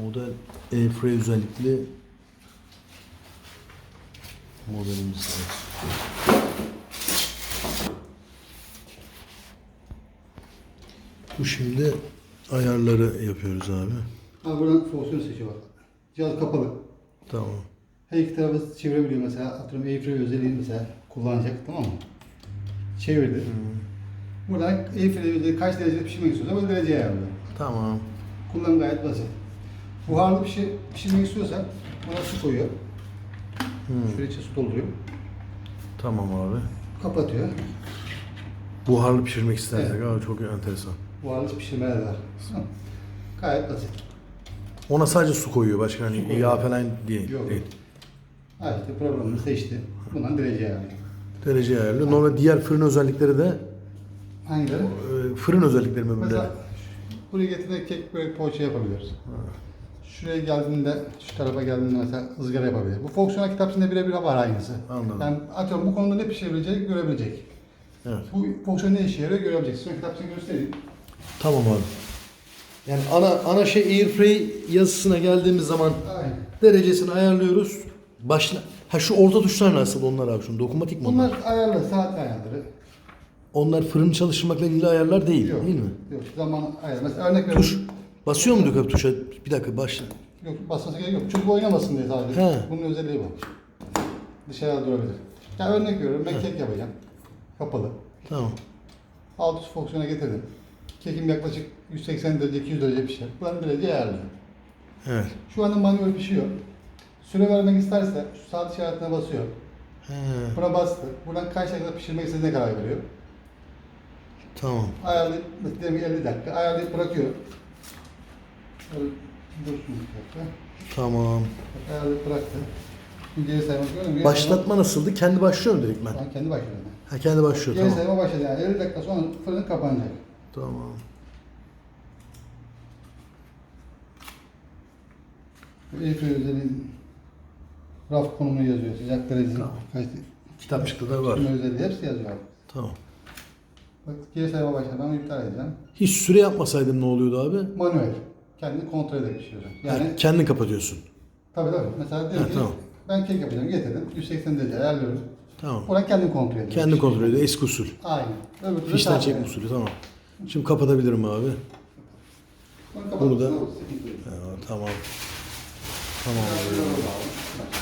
Model Airframe özellikli modelimiz. Bu şimdi ayarları yapıyoruz abi. Ha buradan fonksiyon seçiyor bak. Cihaz kapalı. Tamam. Her iki tarafı çevirebiliyor mesela. Atıyorum Airframe özelliğini mesela kullanacak tamam mı? Çevirdi. Buradan Airframe özelliği kaç derecede pişirmek istiyorsa o dereceye ayarlıyor. Tamam. Kullanım gayet basit. Buharlı bir şey pişirmek istiyorsan buna su koyuyor. Şuraya içine su dolduruyor. Tamam abi. Kapatıyor. Buharlı pişirmek istersek Evet. abi çok enteresan. Buharlı pişirmeler de var. Gayet basit. Ona sadece su koyuyor başka hani koyuyor. yağ falan değil. Yok. değil. İşte programını seçti. Bundan dereceye ayarlıyor. Derece ayarlı. Normal diğer fırın özellikleri de Hangileri? e, fırın özellikleri mi böyle? Mesela buraya getirdiğinde kek böyle poğaça yapabiliyoruz. Şuraya geldiğinde, şu tarafa geldiğinde mesela ızgara yapabilir. Bu fonksiyonel kitap içinde birebir var aynısı. Anladım. Yani atıyorum bu konuda ne pişirebileceği görebilecek. Evet. Bu fonksiyon ne işe yarıyor görebilecek. Sonra kitap içinde göstereyim. Tamam abi. Yani ana ana şey Airframe yazısına geldiğimiz zaman Aynen. derecesini ayarlıyoruz. Başla. Ha şu orta tuşlar nasıl onlar abi? Şu dokunmatik mi onlar? Bunlar ayarlı, saat ayarları. Onlar fırını çalıştırmakla ilgili ayarlar değil, Yok. değil mi? Yok, zaman ayarı. Mesela örnek veriyorum. Tuş. Basıyor mu abi tuşa? Bir dakika başla. Yok, basması gerek yok. Çünkü oynamasın diye sadece. He. Bunun özelliği bu. Dışarıda durabilir. Ya örnek veriyorum, ben kek yapacağım. Kapalı. Tamam. Alt üst fonksiyona getirdim. Kekim yaklaşık 180 derece, 200 derece pişer. Buranın derece ayarlıyor. Evet. Şu anda manuel pişiyor. Süre vermek isterse şu saat işaretine basıyor. He, Buna bastı. Buradan kaç dakika pişirmek istediğine karar veriyor. tamam. Ayarlayıp, diyelim ki 50 dakika, ayarlayıp bırakıyor. Böyle dursun bir dakika. Tamam. Geri? Başlatma nasıldı? Kendi başlıyor mu direkt ben? Ben kendi başladı. Ha kendi başlıyor Geri tamam. sayma başladı yani 50 dakika sonra fırın kapanacak. Tamam. Airframe özelliğin raf konumunu yazıyor. Sıcak derecesi. Tamam. Kaç Kitapçıkta da var. Pişirme özelliği hepsi yazıyor. Tamam. Bak geri sayma başladı. Ben iptal edeceğim. Hiç süre yapmasaydım ne oluyordu abi? Manuel. Kendini kontrol ederek pişiriyor. Yani Yani kendin kapatıyorsun. tabii tabii. Mesela diyelim Ha, ki tamam. ben kek yapacağım. Getirdim. 180 derece ayarlıyorum. Tamam. Oradan kendin kontrol ediyor. Kendi kontrol ediyor. Eski usul. Aynen. Öbür türlü Fişten çekme usulü tamam. Şimdi kapatabilirim abi. Bunu da-. Ya, tamam. Tamam abi.